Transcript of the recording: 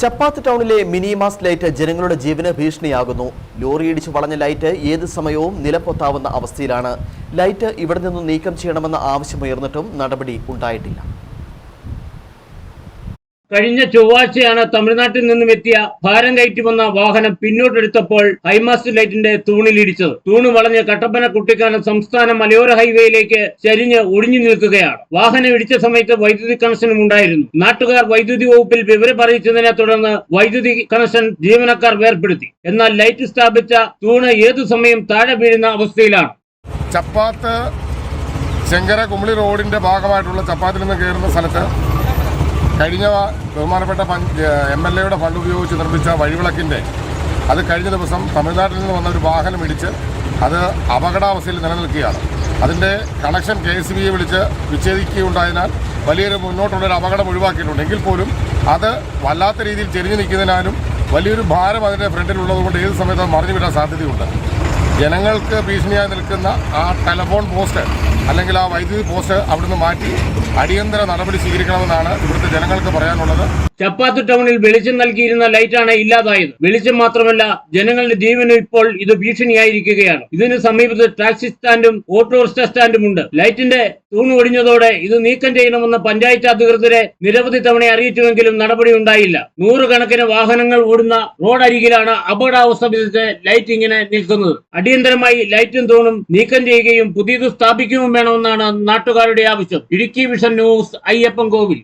ചപ്പാത്ത് ടൗണിലെ മിനിമാസ് ലൈറ്റ് ജനങ്ങളുടെ ജീവന് ഭീഷണിയാകുന്നു. ലോറി ഇടിച്ച് വളഞ്ഞ ലൈറ്റ് ഏത് സമയവും നിലപ്പൊത്താവുന്ന അവസ്ഥയിലാണ്. ലൈറ്റ് ഇവിടെ നിന്നും നീക്കം ചെയ്യണമെന്ന ആവശ്യമുയർന്നിട്ടും നടപടി ഉണ്ടായിട്ടില്ല. കഴിഞ്ഞ ചൊവ്വാഴ്ചയാണ് തമിഴ്നാട്ടിൽ നിന്നും എത്തിയ ഭാരം കയറ്റി വന്ന വാഹനം പിന്നോട്ടെടുത്തപ്പോൾ ഹൈമാസ്റ്റ് ലൈറ്റിന്റെ തൂണിലിടിച്ചത് തൂണ് വളഞ്ഞ് കട്ടപ്പന കുട്ടിക്കാനം സംസ്ഥാന മലയോര ഹൈവേയിലേക്ക് ചരിഞ്ഞ് ഒടിഞ്ഞു നിൽക്കുകയാണ്. വാഹനം ഇടിച്ച സമയത്ത് വൈദ്യുതി കണക്ഷനും ഉണ്ടായിരുന്നു. നാട്ടുകാർ വൈദ്യുതി വകുപ്പിൽ വിവരം അറിയിച്ചതിനെ തുടർന്ന് വൈദ്യുതി കണക്ഷൻ ജീവനക്കാർ വേർപ്പെടുത്തി. എന്നാൽ ലൈറ്റ് സ്ഥാപിച്ച തൂണ് ഏതു സമയം താഴെ വീഴുന്ന അവസ്ഥയിലാണ്. ചപ്പാത്ത് ചെങ്കര കുമളി റോഡിന്റെ ഭാഗമായിട്ടുള്ള ചപ്പാത്തിൽ നിന്ന് കയറുന്ന സ്ഥലത്ത് കഴിഞ്ഞ ബഹുമാനപ്പെട്ട എം എൽ എയുടെ ഫണ്ട് ഉപയോഗിച്ച് നിർമ്മിച്ച വഴിവിളക്കിന്റെ അത് കഴിഞ്ഞ ദിവസം തമിഴ്നാട്ടിൽ നിന്ന് വന്ന ഒരു വാഹനം ഇടിച്ച് അത് അപകടാവസ്ഥയിൽ നിലനിൽക്കുകയാണ്. അതിന്റെ കണക്ഷൻ കെ എസ് ബിയെ വിളിച്ച് വിച്ഛേദിക്കുകയുണ്ടായതിനാൽ വലിയൊരു മുന്നോട്ടുള്ളൊരു അപകടം ഒഴിവാക്കിയിട്ടുണ്ട്. എങ്കിൽ പോലും അത് വല്ലാത്ത രീതിയിൽ ചെരിഞ്ഞു നിൽക്കുന്നതിനാലും വലിയൊരു ഭാരം അതിന്റെ ഫ്രണ്ടിലുള്ളതുകൊണ്ട് ഏത് സമയത്തും മറിഞ്ഞു വിടാൻ സാധ്യതയുണ്ട്. ജനങ്ങൾക്ക് ഭീഷണിയായി നിൽക്കുന്ന ആ ടെലഫോൺ പോസ്റ്റ് അല്ലെങ്കിൽ ആ വൈദ്യുതി പോസ്റ്റ് അവിടുന്ന് മാറ്റി അടിയന്തര നടപടി സ്വീകരിക്കണമെന്നാണ് ഇവിടുത്തെ ജനങ്ങൾക്ക് പറയാനുള്ളത്. ചപ്പാത്ത് ടൗണിൽ വെളിച്ചം നൽകിയിരുന്ന ലൈറ്റാണ് ഇല്ലാതായത്. വെളിച്ചം മാത്രമല്ല ജനങ്ങളുടെ ജീവനും ഇപ്പോൾ ഇത് ഭീഷണിയായിരിക്കുകയാണ്. ഇതിന് സമീപത്ത് ടാക്സി സ്റ്റാൻഡും ഓട്ടോറിക്ഷ സ്റ്റാൻഡും ഉണ്ട്. ലൈറ്റിന്റെ തൂണ് ഒടിഞ്ഞതോടെ ഇത് നീക്കം ചെയ്യണമെന്ന് പഞ്ചായത്ത് അധികൃതരെ നിരവധി തവണ അറിയിച്ചുവെങ്കിലും നടപടി ഉണ്ടായില്ല. നൂറുകണക്കിന് വാഹനങ്ങൾ ഓടുന്ന റോഡരികിലാണ് അപകടാവസ്ഥ വിധിച്ച് ലൈറ്റ് ഇങ്ങനെ നിൽക്കുന്നത്. അടിയന്തരമായി ലൈറ്റും തൂണും നീക്കം ചെയ്യുകയും പുതിയത് സ്ഥാപിക്കുകയും വേണമെന്നാണ് നാട്ടുകാരുടെ ആവശ്യം. Idukki vision news Ayyappan Kovil.